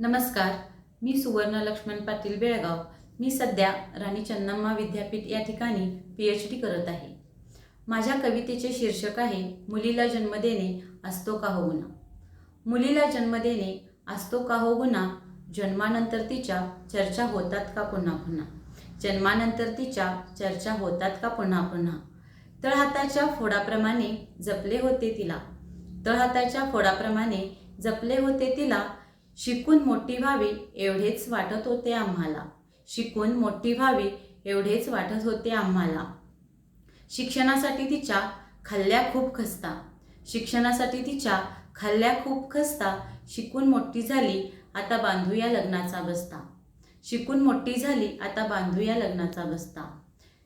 नमस्कार मी सुवर्ण लक्ष्मण पाटील बेळगाव. मी सध्या राणी चन्नम्मा विद्यापीठ या ठिकाणी पी एच डी करत आहे. माझ्या कवितेचे शीर्षक आहे मुलीला जन्म देणे असतो का हो गुन्हा? मुलीला जन्म देणे असतो का हो गुन्हा? जन्मानंतर तिच्या चर्चा होतात का पुन्हा पुन्हा? जन्मानंतर तिच्या चर्चा होतात का पुन्हा पुन्हा? तळहाताच्या फोडाप्रमाणे जपले होते तिला. तळहाताच्या फोडाप्रमाणे जपले होते तिला. शिकून मोठी व्हावी एवढेच वाटत होते आम्हाला. शिकून मोठी व्हावी एवढेच वाटत होते आम्हाला. शिक्षणासाठी तिच्या खाल्ल्या खूप खस्ता. शिक्षणासाठी तिच्या खाल्ल्या खूप खस्ता. शिकून मोठी झाली आता बांधूया लग्नाचा बस्ता. शिकून मोठी झाली आता बांधूया लग्नाचा बस्ता.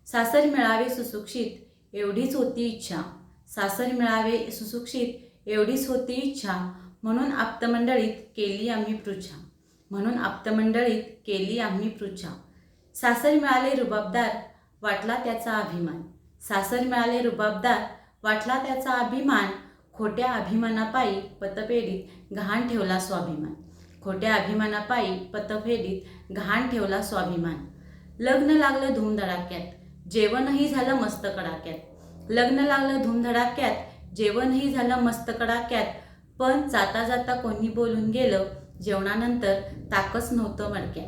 सासर मिळावे सुशिक्षित एवढीच होती इच्छा. सासर मिळावे सुशिक्षित एवढीच होती इच्छा. म्हणून आप्तमंडळीत केली आम्ही पृच्छा म्हणून आप्तमंडळीत केली आम्ही पृच्छा सासर मिळाले रुबाबदार वाटला त्याचा अभिमान. सासर मिळाले रुबाबदार वाटला त्याचा अभिमान. खोट्या अभिमानापायी पतपेडीत घाण ठेवला स्वाभिमान. खोट्या अभिमानापायी पतपेढीत घाण ठेवला स्वाभिमान. लग्न लागलं धूमधडाक्यात जेवणही झालं मस्त कडाक्यात लग्न लागलं धूमधडाक्यात जेवणही झालं मस्त कडाक्यात पण जाता जाता कोणी बोलून गेलं जेवणानंतर ताकच नव्हतं मडक्यात.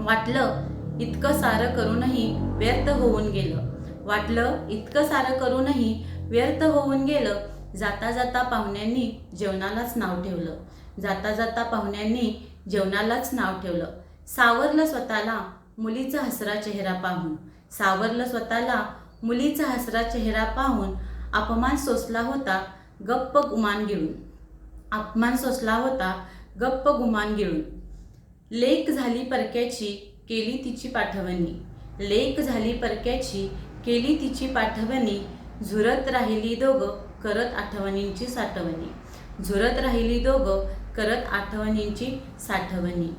वाटलं इतकं सारं करूनही व्यर्थ होऊन गेलं. वाटलं इतकं सारं करूनही व्यर्थ होऊन गेलं जाता जाता पाहुण्यांनी जेवणालाच नाव ठेवलं. जाता जाता पाहुण्यांनी जेवणालाच नाव ठेवलं. सावरलं स्वतःला मुलीचा हसरा चेहरा पाहून. सावरलं स्वतःला मुलीचा हसरा चेहरा पाहून अपमान सोसला होता गप्प गुमान घेऊन अपमान सोसला होता. गप्प गुमान गिळून. लेक झाली परक्याची केली तिची पाठवणी. लेक झाली परक्याची केली तिची पाठवणी. झुरत राहिली दोघं करत आठवणींची साठवणी. झुरत राहिली दोघं करत आठवणींची साठवणी.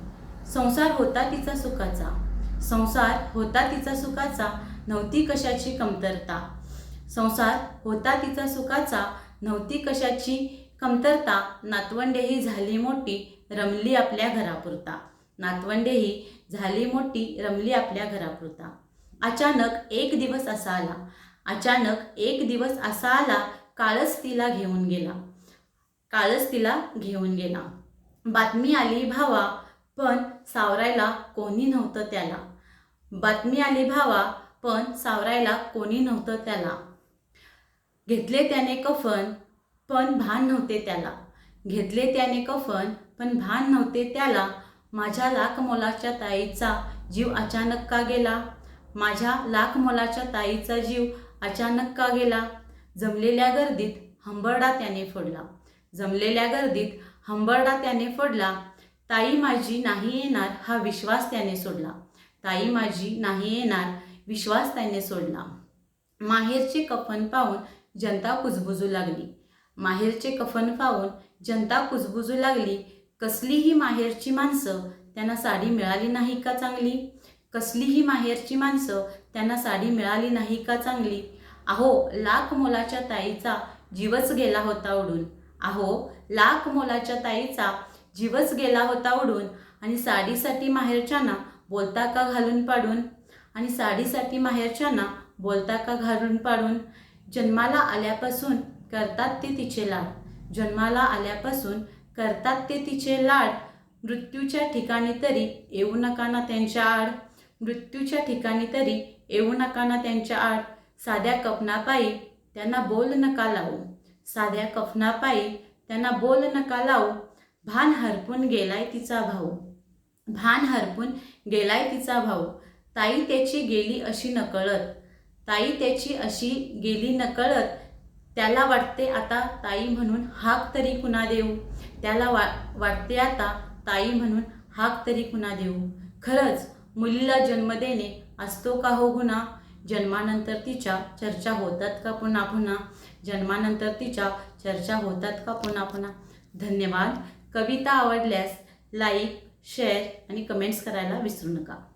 संसार होता तिचा सुखाचा. संसार होता तिचा सुखाचा नव्हती कशाची कमतरता. संसार होता तिचा सुखाचा नव्हती कशाची कमतरता नातवंडेही झाली मोठी रमली आपल्या घरापुरता. नातवंडेही झाली मोठी रमली आपल्या घरापुरता. अचानक एक दिवस असा आला. अचानक एक दिवस असा आला काळच तिला घेऊन गेला. काळच तिला घेऊन गेला. बातमी आली भावा पण सावरायला कोणी नव्हतं त्याला. बातमी आली भावा पण सावरायला कोणी नव्हतं त्याला. घेतले त्याने कफन पण भान नव्हते त्याला. घेतले त्याने कफन पण भान नव्हते त्याला. माझ्या लाख मोलाच्या ताईचा जीव अचानक का गेला? माझ्या लाख मोलाच्या ताईचा जीव अचानक का गेला? जमलेल्या गर्दीत हंबरडा त्याने फोडला. जमलेल्या गर्दीत हंबरडा त्याने फोडला. ताई माझी नाही येणार हा विश्वास त्याने सोडला. ताई माझी नाही येणार विश्वास त्याने सोडला. माहेरचे कफन पाहून जनता कुजबुजू लागली. माहेरचे कफन पाहून जनता कुजबुजू लागली. कसलीही माहेरची माणसं त्यांना साडी मिळाली नाही का चांगली? कसलीही माहेरची माणसं त्यांना साडी मिळाली नाही का चांगली? अहो लाख मोलाच्या ताईचा जीवच गेला होता उडून. अहो लाख मोलाच्या ताईचा जीवच गेला होता उडून. आणि साडीसाठी माहेरच्यांना बोलता का घालून पाडून? आणि साडीसाठी माहेरच्यांना बोलता का घालून पाडून? जन्माला आल्यापासून करतात ते तिचे लाड. जन्माला आल्यापासून करतात ते तिचे लाड. मृत्यूच्या ठिकाणी तरी येऊ नका ना त्यांच्या आड. मृत्यूच्या ठिकाणी तरी येऊ नका ना त्यांच्या आड. साध्या कफनापायी त्यांना बोल नका लावू. साध्या कफनापायी त्यांना बोल नका लावू. भान हरपून गेलाय तिचा भाऊ. भान हरपून गेलाय तिचा भाऊ. ताई त्याची गेली अशी नकळत. ताई त्याची अशी गेली नकळत. त्याला वाटते आता ताई म्हणून हाक तरी कुणा देऊ? त्याला वा वाटते आता ताई म्हणून हाक तरी कुणा देऊ? खरंच मुलीला जन्म देणे असतो का हो गुन्हा? जन्मानंतर तिच्या चर्चा होतात का पुन्हा पुन्हा? जन्मानंतर तिच्या चर्चा होतात का पुन्हा पुन्हा? धन्यवाद. कविता आवडल्यास लाईक शेअर आणि कमेंट्स करायला विसरू नका.